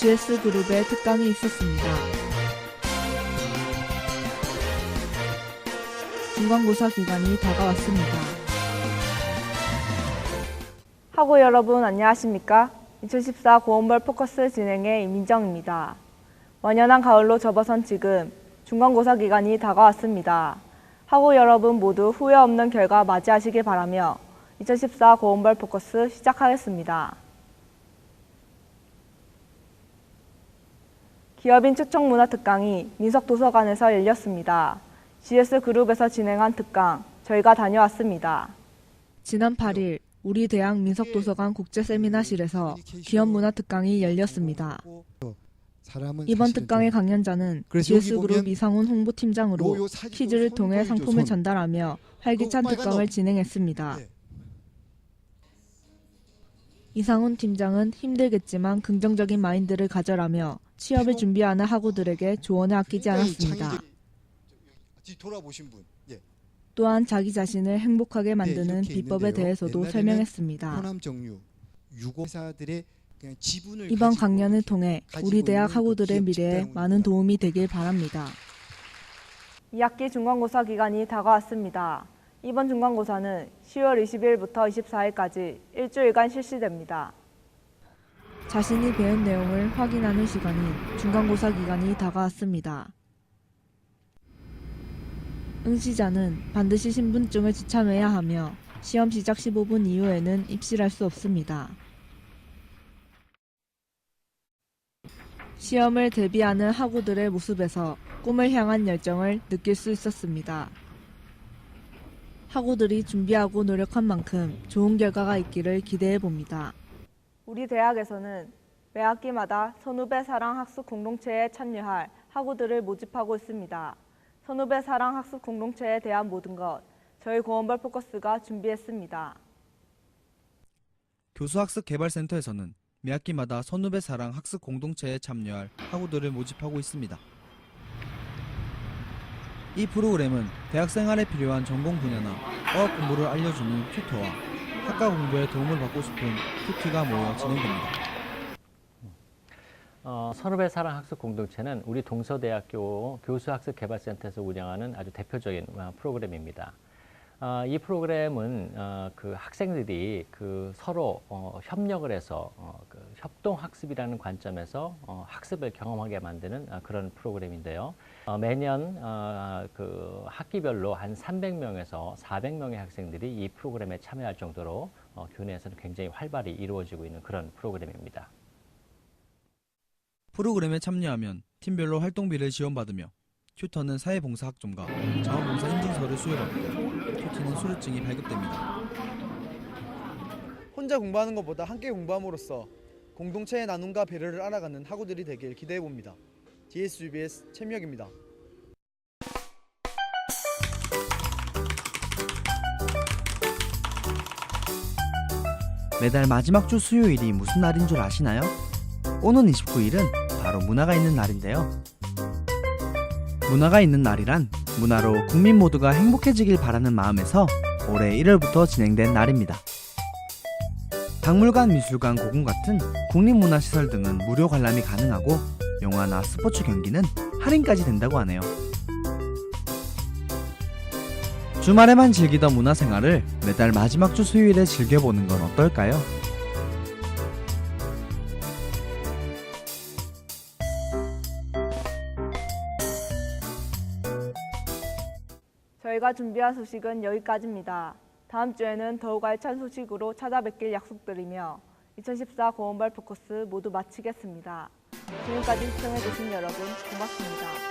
GS 그룹의 특강이 있었습니다. 중간고사 기간이 다가왔습니다. 학우 여러분 안녕하십니까? 2014 고원벌 포커스 진행의 이민정입니다. 완연한 가을로 접어선 지금 중간고사 기간이 다가왔습니다. 학우 여러분 모두 후회 없는 결과 맞이하시길 바라며 2014 고원벌 포커스 시작하겠습니다. 기업인 초청 문화 특강이 민석도서관에서 열렸습니다. GS 그룹에서 진행한 특강 저희가 다녀왔습니다. 지난 8일 우리 대학 민석도서관 국제세미나실에서 기업 문화 특강이 열렸습니다. 이번 특강의 강연자는 그래서 GS 여기 그룹 보면 이상훈 요- 홍보팀장으로 퀴즈를 손 통해 상품을 손. 전달하며 활기찬 특강을 거. 진행했습니다. 네. 이상훈 팀장은 힘들겠지만 긍정적인 마인드를 가져라며 취업을 준비하는 학우들에게 조언을 아끼지 굉장히 않았습니다. 돌아보신 분. 예. 또한 자기 자신을 행복하게 만드는 네, 이렇게 비법에. 대해서도 설명했습니다. 이번 강연을 통해 우리 대학 그 학우들의 미래에. 많은 도움이 되길 바랍니다. 2학기 중간고사 기간이 다가왔습니다. 이번 중간고사는 10월 20일부터 24일까지 일주일간 실시됩니다. 자신이 배운 내용을 확인하는 시간인 중간고사 기간이 다가왔습니다. 응시자는 반드시 신분증을 지참해야 하며 시험 시작 15분 이후에는 입실할 수 없습니다. 시험을 대비하는 학우들의 모습에서 꿈을 향한 열정을 느낄 수 있었습니다. 학우들이 준비하고 노력한 만큼 좋은 결과가 있기를 기대해 봅니다. 우리 대학에서는 매 학기마다 선후배 사랑 학습 공동체에 참여할 학우들을 모집하고 있습니다. 선후배 사랑 학습 공동체에 대한 모든 것 저희 고원벌 포커스가 준비했습니다. 교수학습개발센터에서는 매 학기마다 선후배 사랑 학습 공동체에 참여할 학우들을 모집하고 있습니다. 이 프로그램은 대학 생활에 필요한 전공 분야나 어학 공부를 알려주는 튜터와 학과 공부에 도움을 받고 싶은 큐티가 모여 진행됩니다. 어, 선후배 사랑 학습 공동체는 우리 동서대학교 교수학습개발센터에서 운영하는 아주 대표적인 어, 프로그램입니다. 어, 이 프로그램은 어, 그 학생들이 그 서로 어, 협력을 해서 어, 그 협동학습이라는 관점에서 어, 학습을 경험하게 만드는 어, 그런 프로그램인데요. 어, 매년 어, 그 학기별로 한 300명에서 400명의 학생들이 이 프로그램에 참여할 정도로 어, 교내에서는 굉장히 활발히 이루어지고 있는 그런 프로그램입니다. 프로그램에 참여하면 팀별로 활동비를 지원받으며 튜터는 사회봉사학점과 자원봉사 인증서를 수여받고 큐티는 수료증이 발급됩니다. 혼자 공부하는 것보다 함께 공부함으로써 공동체의 나눔과 배려를 알아가는 학우들이 되길 기대해 봅니다. DSUBS 최미혁입니다. 매달 마지막 주 수요일이 무슨 날인 줄 아시나요? 오는 29일은 바로 문화가 있는 날인데요. 문화가 있는 날이란 문화로 국민 모두가 행복해지길 바라는 마음에서 올해 1월부터 진행된 날입니다. 박물관, 미술관, 고궁 같은 국립문화시설 등은 무료 관람이 가능하고 영화나 스포츠 경기는 할인까지 된다고 하네요. 주말에만 즐기던 문화생활을 매달 마지막 주 수요일에 즐겨보는 건 어떨까요? 저희가 준비한 소식은 여기까지입니다. 다음 주에는 더욱 알찬 소식으로 찾아뵙길 약속드리며 2014 고원발 포커스 모두 마치겠습니다. 지금까지 시청해주신 여러분 고맙습니다.